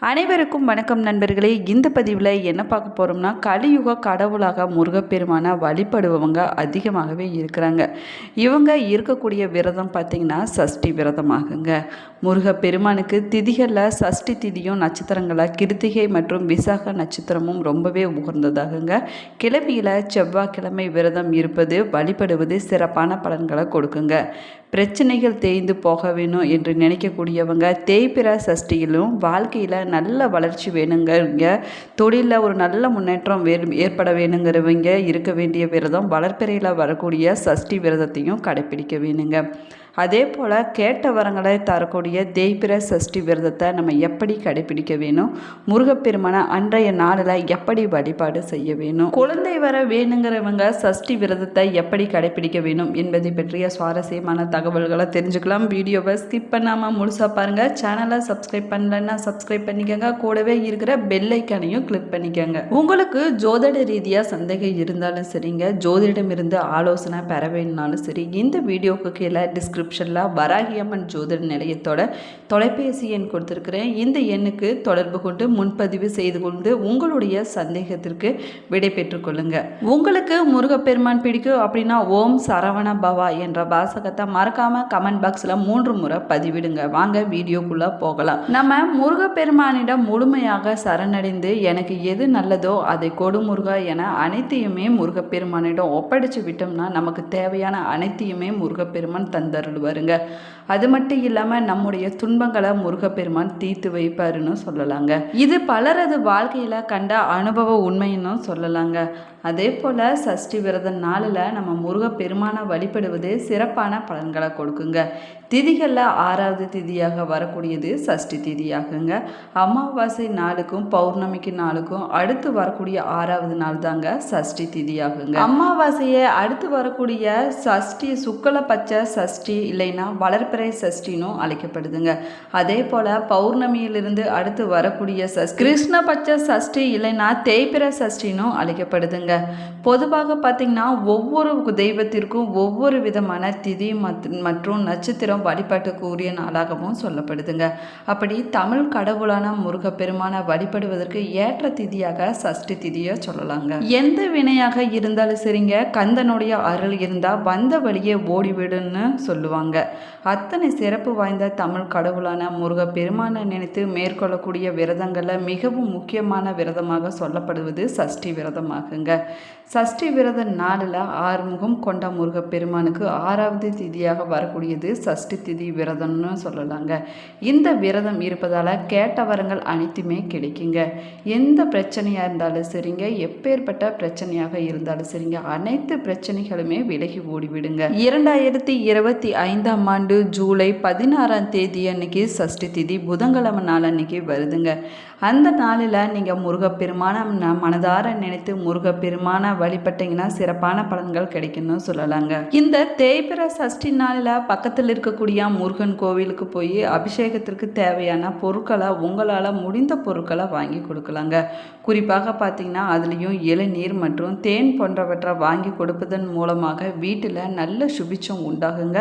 அனைவருக்கும் வணக்கம் நண்பர்களே. இந்த பதிவில் என்ன பார்க்க போகிறோம்னா கலியுக கடவுளாக முருகப்பெருமானை வழிபடுபவங்க அதிகமாகவே இருக்கிறாங்க. இவங்க இருக்கக்கூடிய விரதம் பார்த்திங்கன்னா சஷ்டி விரதமாகுங்க. முருகப்பெருமானுக்கு திதிகளில் சஷ்டி திதியும் நட்சத்திரங்களாக கிருத்திகை மற்றும் விசாக நட்சத்திரமும் ரொம்பவே உகந்ததாகுங்க. கிழமையில் செவ்வாய்க்கிழமை விரதம் இருப்பது வழிபடுவது சிறப்பான பலன்களை கொடுக்குங்க. பிரச்சனைகள் தேய்ந்து போக வேணும் என்று நினைக்கக்கூடியவங்க தேய்பிற சஷ்டியிலும் வாழ்க்கையில் நல்ல வளர்ச்சி வேணுங்கிறவங்க தொழிலில் ஒரு நல்ல முன்னேற்றம் வே ஏற்பட வேணுங்கிறவங்க இருக்க வேண்டிய விரதம் வளர்ப்பிறையில் வரக்கூடிய சஷ்டி விரதத்தையும் கடைப்பிடிக்க வேணுங்க. அதே போல் கேட்ட வரங்களை தரக்கூடிய தேய்பிர சஷ்டி விரதத்தை நம்ம எப்படி கடைபிடிக்க வேணும்? முருகப்பெருமான அன்றைய நாளில் எப்படி வழிபாடு செய்ய வேணும்? குழந்தை வர வேணுங்கிறவங்க சஷ்டி விரதத்தை எப்படி கடைபிடிக்க வேணும் என்பதை பற்றிய சுவாரஸ்யமான தகவல்களை தெரிஞ்சுக்கலாம். வீடியோவை ஸ்கிப் பண்ணாமல் முழுசாக பாருங்கள் சேனலை சப்ஸ்கிரைப் பண்ணலன்னா சப்ஸ்கிரைப் பண்ணிக்கோங்க. கூடவே இருக்கிற பெல் ஐக்கானையும் கிளிக் பண்ணிக்கோங்க. உங்களுக்கு ஜோதிட ரீதியாக சந்தேகம் இருந்தாலும் சரிங்க. ஜோதிடம் இருந்து ஆலோசனை பெற வேணும்னாலும் சரி. இந்த வீடியோக்கு கீழே டிஸ்கிரிப்ஷனில் வராகியம்மன் ஜோதிட நிலையத்தோட தொலைபேசி எண் கொடுத்துருக்குறேன். இந்த எண்ணுக்கு தொடர்பு கொண்டு முன்பதிவு செய்து கொண்டு உங்களுடைய சந்தேகத்திற்கு விடை பெற்றுக்கொள்ளுங்க உங்களுக்கு முருகப்பெருமான் பிடிக்கும் அப்படின்னா ஓம் சரவண பவா என்ற வாசகத்தை மறக்காம கமெண்ட் பாக்ஸில் மூன்று முறை பதிவிடுங்க. வாங்க வீடியோக்குள்ளே போகலாம். நம்ம முருகப்பெருமானிடம் முழுமையாக சரணடைந்து எனக்கு எது நல்லதோ அதை கொடு முருகா என அனைத்தையுமே முருகப்பெருமானிடம் ஒப்படைச்சு விட்டோம்னா நமக்கு தேவையான அனைத்தையுமே முருகப்பெருமான் தந்தருள்வாருங்க அது மட்டும் இல்லாமல் நம்முடைய துன்பங்களை முருகப்பெருமான் தீர்த்து வைப்பாருன்னு சொல்லலாங்க. இது பலரது வாழ்க்கையில் கண்ட அனுபவ உண்மைன்னு சொல்லலாங்க. அதே போல் சஷ்டி விரத நாளில் நம்ம முருகப்பெருமானை வழிபடுவது சிறப்பான பலன்களை கொடுக்குங்க. திதிகளில் ஆறாவது திதியாக வரக்கூடியது சஷ்டி திதியாகுங்க. அமாவாசை நாளுக்கும் பௌர்ணமிக்கு நாளுக்கும் அடுத்து வரக்கூடிய ஆறாவது நாள் தாங்க சஷ்டி திதியாகுங்க. அமாவாசையை அடுத்து வரக்கூடிய சஷ்டி சுக்கல பச்சை சஷ்டி இல்லைன்னா வளர்ப்பிறை சஷ்டினும் அழைக்கப்படுதுங்க. அதே போல் பௌர்ணமியிலிருந்து அடுத்து வரக்கூடிய சஷ்டி கிருஷ்ணபட்ச சஷ்டி இல்லைன்னா தேய்பிற சஷ்டினும் அழைக்கப்படுதுங்க. பொதுவாக பார்த்திங்கன்னா ஒவ்வொரு தெய்வத்திற்கும் ஒவ்வொரு விதமான திதி மற்றும் நட்சத்திரம் வழிபாட்டுக்குரிய நாளாகவும் சொல்லப்படுதுங்க. அப்படி தமிழ் கடவுளான முருகப்பெருமானை வழிபடுவதற்கு ஏற்ற திதியாக சஷ்டி திதியை சொல்லலாங்க. எந்த வினையாக இருந்தாலும் சரிங்க கந்தனுடைய அருள் இருந்தால் வந்த வழியே ஓடிவிடுன்னு சொல்லுவாங்க. அத்தனை சிறப்பு வாய்ந்த தமிழ் கடவுளான முருகப்பெருமானை நினைத்து மேற்கொள்ளக்கூடிய விரதங்களில் மிகவும் முக்கியமான விரதமாக சொல்லப்படுவது சஷ்டி விரதமாகுங்க. சஷ்டி விரத நாளில் ஆறுமுகம் கொண்ட முருகப்பெருமானுக்கு ஆறாவது திதியாக வரக்கூடியது சஷ்டி திதி விரதம்னு சொல்லலாங்க. இந்த விரதம் இருப்பதால் கேட்ட வரங்கள் அனைத்துமே கிடைக்குங்க. எந்த பிரச்சனையாக இருந்தாலும் சரிங்க. எப்பேற்பட்ட பிரச்சனையாக இருந்தாலும் சரிங்க. அனைத்து பிரச்சனைகளுமே விலகி ஓடிவிடுங்க. இரண்டாயிரத்தி இருபத்தி ஐந்தாம் ஆண்டு ஜூலை பதினாறாம் தேதி அன்னைக்கு சஷ்டி திதி புதன்கிழமை நாள் அன்னைக்கு வருதுங்க. அந்த நாளில் நீங்கள் முருகப்பெருமான மனதார நினைத்து முருகப்பெருமான வழிபட்டீங்கன்னா சிறப்பான பலன்கள் கிடைக்கும்னு சொல்லலாங்க. இந்த தேய்பிர சஷ்டி நாளில் பக்கத்தில் இருக்கக்கூடிய முருகன் கோவிலுக்கு போய் அபிஷேகத்திற்கு தேவையான பொருட்களை உங்களால் முடிந்த பொருட்களை வாங்கி கொடுக்கலாங்க. குறிப்பாக பார்த்தீங்கன்னா அதுலேயும் இளநீர் மற்றும் தேன் போன்றவற்றை வாங்கி கொடுப்பதன் மூலமாக வீட்டில் நல்ல சுபிச்சம் உண்டாகுங்க.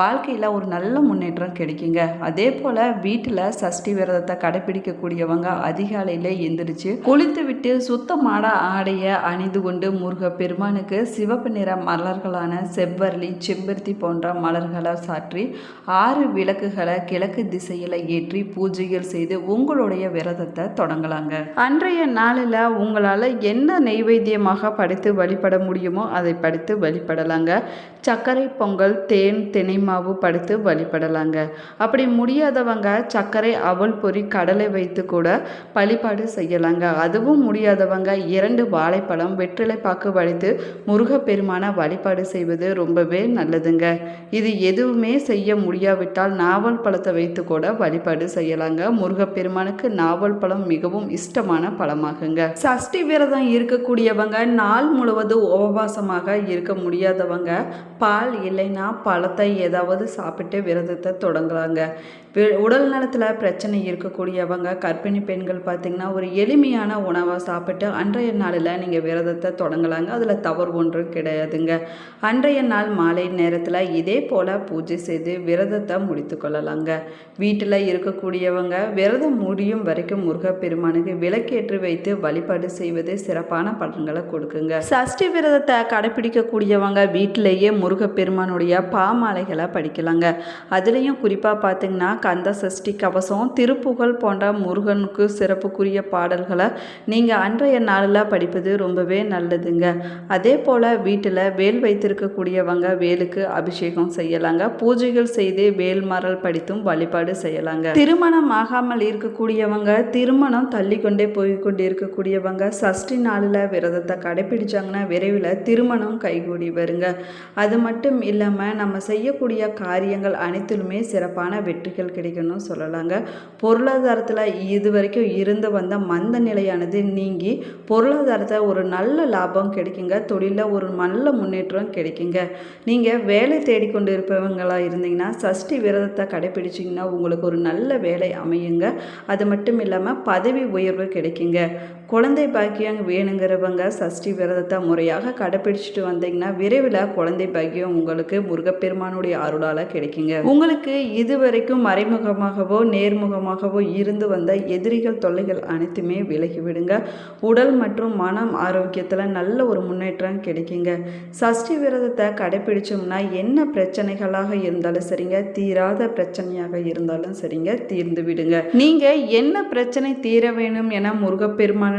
வாழ்க்கையில் ஒரு நல்ல முன்னேற்றம் கிடைக்குங்க. அதே போல் வீட்டில் சஷ்டி விரதத்தை கடைபிடிக்கக்கூடியவங்க அதிகாலையில் எந்திரிச்சு குளித்து விட்டு சுத்தமான ஆடையை அணிந்து கொண்டு முருக பெருமானுக்கு சிவப்பு நிற மலர்களான செவ்வரளி செம்பருத்தி போன்ற மலர்களை சாற்றி ஆறு விளக்குகளை கிழக்கு திசையில் ஏற்றி பூஜைகள் செய்து உங்களுடைய விரதத்தை தொடங்கலாங்க. அன்றைய நாளில் உங்களால் என்ன நெய்வேத்தியமாக படைத்து வழிபட முடியுமோ அதை படைத்து வழிபடலாங்க. சர்க்கரை பொங்கல் தேன் தினை மாவு படைத்து வழிபடலாங்க. அப்படி முடியாதவங்க சர்க்கரை அவல் பொறி கடலை வைத்து கூட வழிபாடு செய்யலாங்க. அதுவும் முடியாதவங்க இரண்டு வாழைப்பழம் வெற்றிலை பாக்கு வழித்து முருகப்பெருமான வழிபாடு செய்வது ரொம்பவே நல்லதுங்க. இது எதுவுமே செய்ய முடியாவிட்டால் நாவல் பழத்தை வைத்து கூட வழிபாடு செய்யலாங்க. முருகப்பெருமானுக்கு நாவல் பழம் மிகவும் இஷ்டமான பழமாகுங்க. சஷ்டி விரதம் இருக்கக்கூடியவங்க நாள் முழுவதும் உபவாசமாக இருக்க முடியாதவங்க பால் இல்லைன்னா பழத்தை ஏதாவது சாப்பிட்டு சாப்பிட்டு விரதத்தை தொடங்கலாங்க. உடல் நலத்தில் பிரச்சனை இருக்கக்கூடியவங்க கர்ப்பிணி பெண்கள் பார்த்திங்கன்னா ஒரு எளிமையான உணவை சாப்பிட்டு அன்றைய நாளில் நீங்கள் விரதத்தை தொடங்கலாங்க. அதில் தவறு ஒன்றும் கிடையாதுங்க. அன்றைய நாள் மாலை நேரத்தில் இதே போல் பூஜை செய்து விரதத்தை முடித்து கொள்ளலாங்க. வீட்டில் இருக்கக்கூடியவங்க விரதம் முடியும் வரைக்கும் முருகப்பெருமானுக்கு விளக்கேற்றி வைத்து வழிபாடு செய்வது சிறப்பான பலன்களை கொடுக்குங்க. சஷ்டி விரதத்தை கடைபிடிக்கக்கூடியவங்க வீட்டிலேயே முருகப்பெருமானுடைய பாமாலைகளை படிக்கலாங்க. அதுலேயும் குறிப்பாக பார்த்தீங்கன்னா கந்த சஷ்டி கவசம் திருப்புகழ் போன்ற முருகனுக்கு சிறப்புக்குரிய பாடல்களை நீங்கள் அன்றைய நாளில் படிப்பது ரொம்பவே நல்லதுங்க. அதே போல் வீட்டில் வேல் வைத்திருக்கக்கூடியவங்க வேலுக்கு அபிஷேகம் செய்யலாங்க. பூஜைகள் செய்து வேல் மரல் படித்தும் வழிபாடு செய்யலாங்க. திருமணம் ஆகாமல் இருக்கக்கூடியவங்க திருமணம் தள்ளி கொண்டே போய் கொண்டு இருக்கக்கூடியவங்க சஷ்டி நாளில் விரதத்தை கடைபிடிச்சாங்கன்னா விரைவில் திருமணம் கைகூடி வருங்க. அது மட்டும் இல்லாமல் நம்ம செய்யக்கூடிய காரியங்கள் அனைத்திலுமே சிறப்பான வெற்றிகள் கிடைக்கணும்னு சொல்லலாங்க. பொருளாதாரத்தில் இது வரைக்கும் இருந்து வந்த மந்த நிலையானது நீங்கி பொருளாதாரத்தில் ஒரு நல்ல லாபம் கிடைக்குங்க. தொழிலில் ஒரு நல்ல முன்னேற்றம் கிடைக்குங்க. நீங்கள் வேலை தேடிக்கொண்டு இருப்பவங்களாக இருந்தீங்கன்னா சஷ்டி விரதத்தை கடைபிடிச்சிங்கன்னா உங்களுக்கு ஒரு நல்ல வேலை அமையுங்க. அது மட்டும் இல்லாமல் பதவி உயர்வு கிடைக்குங்க. குழந்தை பாக்கியம் வேணுங்கிறவங்க சஷ்டி விரதத்தை முறையாக கடைப்பிடிச்சிட்டு வந்தீங்கன்னா விரைவில் குழந்தை பாக்கியம் உங்களுக்கு முருகப்பெருமானுடைய அருளால் கிடைக்குங்க. உங்களுக்கு இதுவரைக்கும் மறைமுகமாகவோ நேர்முகமாகவோ இருந்து வந்த எதிரிகள் தொல்லைகள் அனைத்துமே விலகி விடுங்க உடல் மற்றும் மனம் ஆரோக்கியத்தில் நல்ல ஒரு முன்னேற்றம் கிடைக்குங்க. சஷ்டி விரதத்தை கடைப்பிடிச்சோம்னா என்ன பிரச்சனைகளாக இருந்தாலும் சரிங்க தீராத பிரச்சனையாக இருந்தாலும் சரிங்க தீர்ந்து விடுங்க நீங்க என்ன பிரச்சனை தீர வேணும் என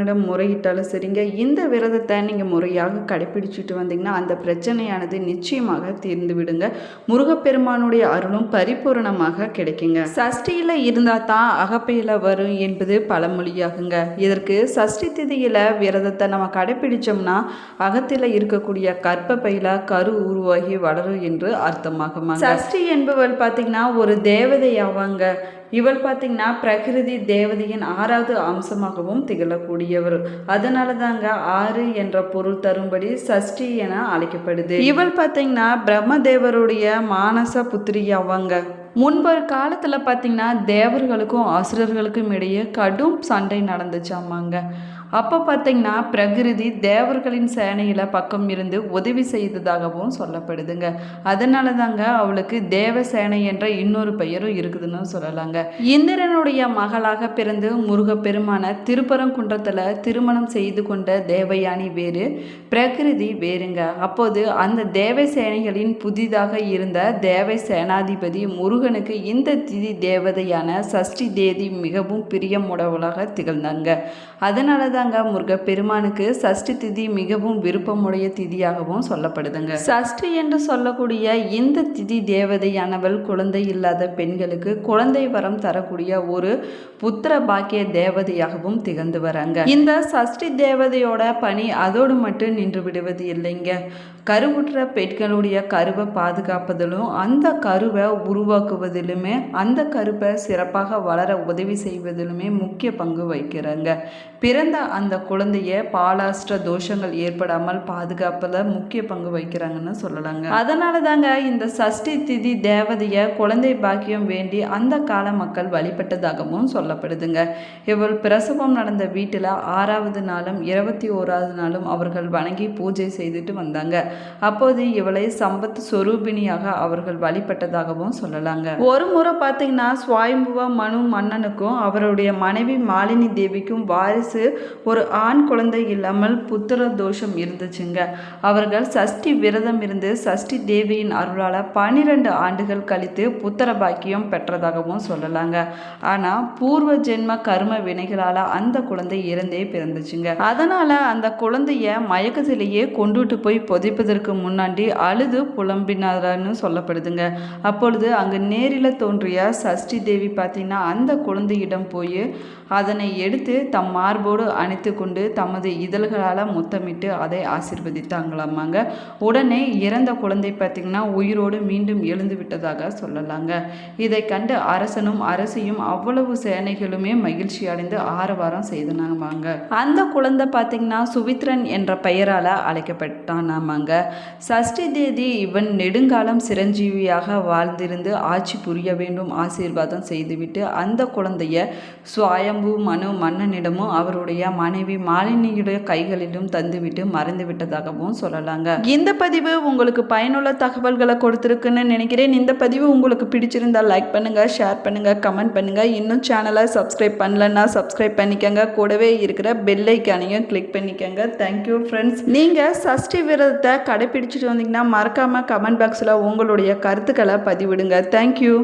முருகப்பெருமானிடம் முறையிட்டாலும் சரிங்க. இந்த விரதத்தை நீங்கள் முறையாக கடைபிடிச்சிட்டு வந்தீங்கன்னா அந்த பிரச்சனையானது நிச்சயமாக தீர்ந்து விடுங்க. முருகப்பெருமானுடைய அருளும் பரிபூரணமாக கிடைக்குங்க. சஷ்டியில இருந்தால் தான் அகப்பையில் வரும் என்பது பழமொழியாகுங்க. இதற்கு சஷ்டி திதியில விரதத்தை நம்ம கடைபிடிச்சோம்னா அகத்தில் இருக்கக்கூடிய கற்பப்பையில கரு உருவாகி வளரும் என்று அர்த்தமாகுமா சஷ்டி என்பவள் பார்த்தீங்கன்னா ஒரு தேவதை ஆவாங்க இவள் பார்த்தீங்கன்னா பிரகிருதி தேவதையின் ஆறாவது அம்சமாகவும் திகழக்கூடியவர் அதனால தாங்க ஆறு என்ற பொருள் தரும்படி சஷ்டி என அழைக்கப்படுது. இவள் பார்த்தீங்கன்னா பிரம்மதேவருடைய மானச புத்திரி அவங்க முன்பொரு காலத்தில் பார்த்தீங்கன்னா தேவர்களுக்கும் அசுரர்களுக்கும் இடையே கடும் சண்டை நடந்துச்சாமாங்க. அப்போ பார்த்தீங்கன்னா பிரகிருதி தேவர்களின் சேனையில் பக்கம் இருந்து உதவி செய்ததாகவும் சொல்லப்படுதுங்க. அதனால தாங்க அவளுக்கு தேவ சேனை என்ற இன்னொரு பெயரும் இருக்குதுன்னு சொல்லலாங்க. இந்திரனுடைய மகளாக பிறந்து முருகப்பெருமான திருப்பரங்குன்றத்தில் திருமணம் செய்து கொண்ட தேவயானி வேறு பிரகிருதி வேறுங்க. அப்போது அந்த தேவ சேனைகளின் புதிதாக இருந்த தேவ சேனாதிபதி முருகனுக்கு இந்த திதி தேவதையான சஷ்டி தேதி மிகவும் பிரியமுடவளாக திகழ்ந்தாங்க. அதனால முருக முருகப்பெருமானுக்கு சஷ்டி திதி மிகவும் விருப்பமுடைய திதியாகவும் சொல்லப்படுதுங்க. சஷ்டி என்று சொல்லக்கூடிய இந்த திதி தேவதையானவள் குழந்தை இல்லாத பெண்களுக்கு குழந்தை வரம் தரக்கூடிய ஒரு புத்திர பாக்கிய தேவதையாகவும் திகழ்ந்து வராங்க. இந்த சஷ்டி தேவதையோட பணி அதோடு மட்டும் நின்று விடுவது இல்லைங்க. கருவுற்ற பெண்களுடைய கருவை பாதுகாப்பதிலும் அந்த கருவை உருவாக்குவதிலுமே அந்த கருவை சிறப்பாக வளர உதவி செய்வதிலுமே முக்கிய பங்கு வகிக்கிறாங்க. பிறந்த அந்த குழந்தைய பாலாஸ்ட தோஷங்கள் ஏற்படாமல் பாதுகாப்பில் முக்கிய பங்கு வகிக்கிறாங்கன்னு சொல்லலாங்க. அதனால தாங்க இந்த சஷ்டி திதி தேவதைய குழந்தை பாக்கியம் வேண்டி அந்த கால மக்கள் வழிபட்டதாகவும் சொல்லப்படுதுங்க. இவள் பிரசவம் நடந்த வீட்டில் ஆறாவது நாளும் இருபத்தி ஓராவது நாளும் அவர்கள் வணங்கி பூஜை செய்துட்டு வந்தாங்க. அப்போது இவளை சம்பத் சொரூபிணியாக அவர்கள் வழிபட்டதாகவும் சொல்லலாங்க. ஒரு முறை பார்த்தீங்கன்னா சுவாயம்புவ மனு மன்னனுக்கும் அவருடைய மனைவி மாலினி தேவிக்கும் வாரிசு ஒரு ஆண் குழந்தை இல்லாமல் புத்திர தோஷம் இருந்துச்சுங்க. அவர்கள் சஷ்டி விரதம் இருந்து சஷ்டி தேவியின் அருளால் பன்னிரண்டு ஆண்டுகள் கழித்து புத்திர பாக்கியம் பெற்றதாகவும் சொல்லலாங்க. ஆனால் பூர்வ ஜென்ம கர்ம வினைகளால் அந்த குழந்தை இறந்தே பிறந்துச்சுங்க. அதனால் அந்த குழந்தைய மயக்கத்திலேயே கொண்டுட்டு போய் புதைப்பு புதைப்பதற்கு முன்னாடி அழுது புலம்பினாரான்னு சொல்லப்படுதுங்க. அப்பொழுது அங்கு நேரில் தோன்றிய சஷ்டி தேவி பார்த்தீங்கன்னா அந்த குழந்தையிடம் போய் அதனை எடுத்து தம் மார்போடு அணைத்து கொண்டு தமது இதழ்களால் முத்தமிட்டு அதை ஆசிர்வதித்தாங்களாமாங்க. உடனே இறந்த குழந்தை பார்த்திங்கன்னா உயிரோடு மீண்டும் எழுந்து விட்டதாக சொல்லலாங்க. இதை கண்டு அரசனும் அரசியும் அவ்வளவு சேனைகளுமே மகிழ்ச்சி அடைந்து ஆரவாரம் செய்தனாமாங்க. அந்த குழந்தை பார்த்திங்கன்னா சுவித்ரன் என்ற பெயரால் அழைக்கப்பட்டானாமாங்க. சஷ்டி தேதி இவன் நெடுங்காலம் சிரஞ்சீவியாக வாழ்ந்திருந்து ஆட்சி புரிய வேண்டும் ஆசீர்வாதம் செய்துவிட்டு அந்த குழந்தைய சுவாயம்பு மனு மன்னனிடமும் அவருடைய மனைவி மாலினியுடைய கைகளிலும் தந்துவிட்டு மறந்து விட்டதாகவும் சொல்லலாங்க. இந்த பதிவு உங்களுக்கு பயனுள்ள தகவல்களை கொடுத்துருக்குன்னு நினைக்கிறேன். இந்த பதிவு உங்களுக்கு பிடிச்சிருந்தா லைக் பண்ணுங்க ஷேர் பண்ணுங்க கமெண்ட் பண்ணுங்க. இன்னும் சேனலை சப்ஸ்கிரைப் பண்ணலன்னா சப்ஸ்கிரைப் பண்ணிக்கங்க. கூடவே இருக்கிற பெல் ஐக்கானையும் கிளிக் பண்ணிக்கங்க. தேங்க்யூ ஃப்ரெண்ட்ஸ் நீங்கள் சஷ்டி விரதத்தை கடைப்பிடிச்சிட்டு வந்தீங்கன்னா மறக்காமல் கமெண்ட் பாக்ஸில் உங்களுடைய கருத்துக்களை பதிவிடுங்க. தேங்க்யூ